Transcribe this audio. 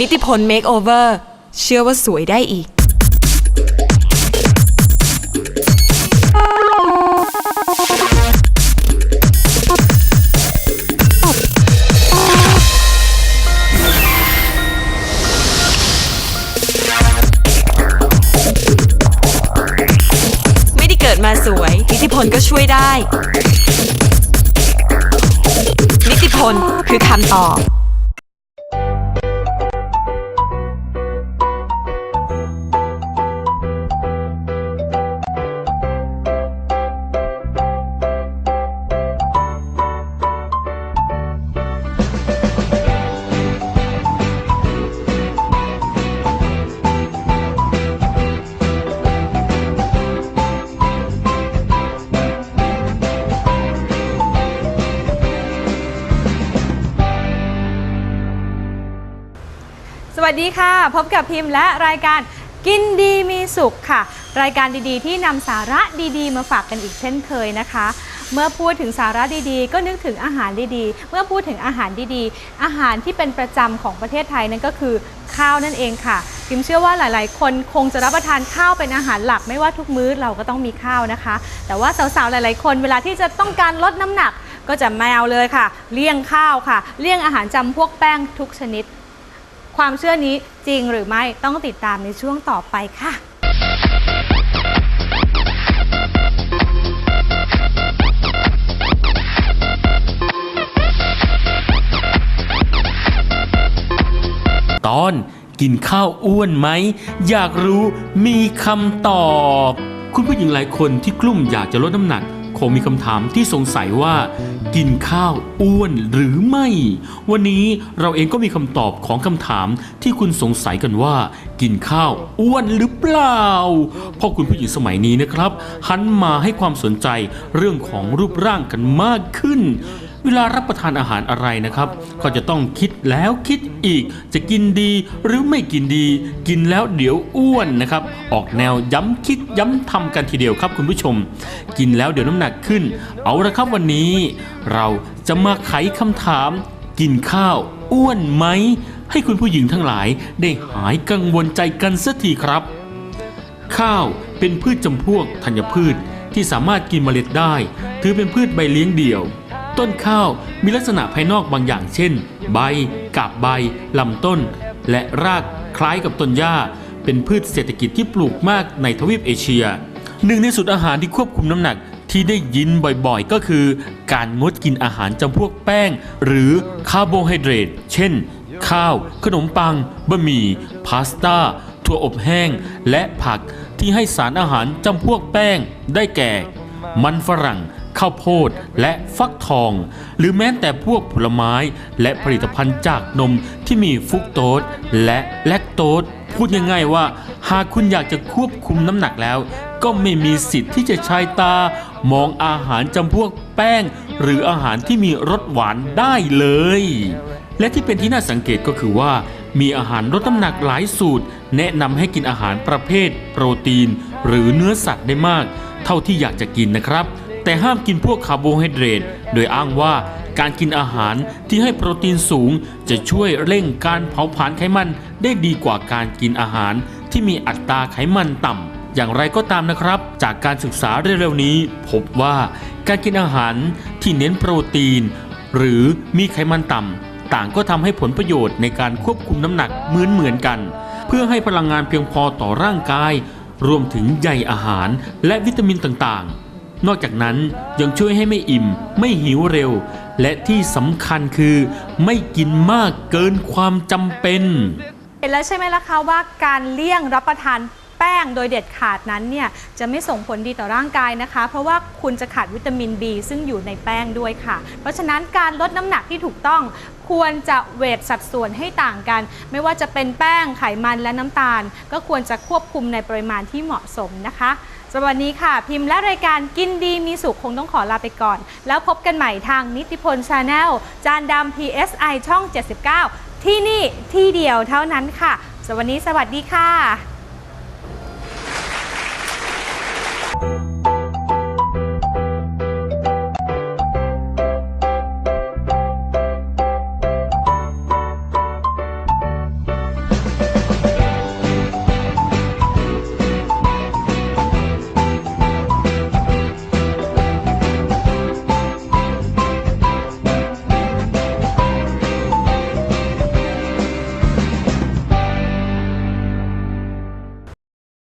นิติพลเมคโอเวอร์เชื่อว่าสวยได้อีก ไม่ได้เกิดมาสวย นิติพลก็ช่วยได้ นิติพลคือคำตอบ สวัสดีค่ะ พบกับพิมพ์และรายการกินดีมีสุขค่ะ รายการดีๆ ที่นำสาระดีๆ มาฝากกันอีกเช่นเคยนะคะ เมื่อพูดถึงสาระดีๆ ก็นึกถึงอาหารดีๆ เมื่อพูดถึงอาหารดีๆ อาหารที่เป็นประจำของประเทศไทยนั่นก็คือข้าวนั่นเองค่ะพิมเชื่อว่าหลายๆ คนคงจะรับประทานข้าวเป็นอาหารหลักไม่ว่าทุกมื้อเราก็ต้องมีข้าวนะคะ แต่ว่าสาวๆหลาย ๆ คนเวลาที่จะต้องการลดน้ำหนักก็จะแมวเลยค่ะ เลี่ยงข้าวค่ะ เลี่ยงอาหารจำพวกแป้งทุกชนิด ความเชื่อนี้จริงหรือไม่ต้องติดตามในช่วงต่อไปค่ะตอนกินข้าวอ้วนไหม อยากรู้มีคำตอบ คุณผู้หญิงหลายคนที่กลุ่มอยากจะลดน้ำหนัก คงมีคำถามที่สงสัยว่า กินข้าวอ้วนหรือไม่ วันนี้เราเองก็มีคำตอบของคำถามที่คุณสงสัยกันว่า กินข้าวอ้วนหรือเปล่าเพราะคุณผู้หญิงสมัยนี้นะครับหันมาให้ความสนใจเรื่องของรูปร่างกันมากขึ้น เวลารับประทานอาหารอะไรนะครับ ก็จะต้องคิดแล้วคิดอีก จะกินดีหรือไม่กินดี กินแล้วเดี๋ยวอ้วนนะครับ ออกแนวย้ำคิดย้ำทำกันทีเดียวครับคุณผู้ชม กินแล้วเดี๋ยวน้ำหนักขึ้น เอาละครับวันนี้ เราจะมาไขคำถาม กินข้าว อ้วนไหม ให้คุณผู้หญิงทั้งหลายได้หายกังวลใจกันสักทีครับ ข้าวเป็นพืชจำพวกธัญพืชที่สามารถกินเมล็ดได้ ถือเป็นพืชใบเลี้ยงเดี่ยว ต้นข้าวมีลักษณะภายนอกบางอย่างเช่น ใบ กาบใบ ลำต้น และรากคล้ายกับต้นหญ้า เป็นพืชเศรษฐกิจที่ปลูกมากในทวีปเอเชีย หนึ่งในสูตรอาหารที่ควบคุมน้ำหนักที่ได้ยินบ่อยๆ ก็คือ การงดกินอาหารจำพวกแป้ง หรือคาร์โบไฮเดรต เช่น ข้าว ขนมปัง บะหมี่ พาสต้า ถั่วอบแห้ง และผักที่ให้สารอาหารจำพวกแป้ง ได้แก่ มันฝรั่ง ข้าวโพดและฟักทอง หรือแม้แต่พวกผลไม้และผลิตภัณฑ์จากนมที่มีฟุกโตสและแลคโตสพูดง่ายๆว่า หากคุณอยากจะควบคุมน้ำหนักแล้ว ก็ไม่มีสิทธิ์ที่จะใช้ตา มองอาหารจำพวกแป้ง หรืออาหารที่มีรสหวานได้เลย และที่เป็นที่น่าสังเกตก็คือว่า มีอาหารลดน้ำหนักหลายสูตร แนะนำให้กินอาหารประเภท โปรตีน หรือเนื้อสัตว์ได้มาก เท่าที่อยากจะกินนะครับ แต่ห้ามกินพวกคาร์โบไฮเดรตโดยอ้างว่าการกินอาหารที่ให้โปรตีนสูง จะช่วยเร่งการเผาผลาญไขมันได้ดีกว่าการกินอาหารที่มีอัตราไขมันต่ำ อย่างไรก็ตามนะครับ จากการศึกษาเร็วๆนี้ พบว่าการกินอาหารที่เน้นโปรตีน หรือมีไขมันต่ำ ต่างก็ทำให้ผลประโยชน์ในการควบคุมน้ำหนักเหมือนเหมือนๆกัน เพื่อให้พลังงานเพียงพอต่อร่างกาย รวมถึงใยอาหารและวิตามินต่างๆ นอกจากนั้นยังช่วยให้ไม่อิ่ม ไม่หิวเร็ว และที่สำคัญคือ ไม่กินมากเกินความจำเป็น เห็นแล้วใช่ไหมล่ะคะว่าการเลี่ยงรับประทานแป้งโดยเด็ดขาดนั้นเนี่ยจะไม่ส่งผลดีต่อร่างกายนะคะ เพราะว่าคุณจะขาดวิตามิน B ซึ่งอยู่ในแป้งด้วยค่ะ เพราะฉะนั้นการลดน้ำหนักที่ถูกต้องควรจะเวทสัดส่วนให้ต่างกัน ไม่ว่าจะเป็นแป้งไขมันและน้ำตาล ก็ควรจะควบคุมในปริมาณที่เหมาะสมนะคะ สวัสดีค่ะ พิมพ์และรายการกินดีมีสุขคงต้องขอลาไปก่อน แล้วพบกันใหม่ทางนิติพลชาแนลจานดำ PSI ช่อง 79 ที่นี่ที่เดียวเท่านั้นค่ะ สวัสดีสวัสดีค่ะ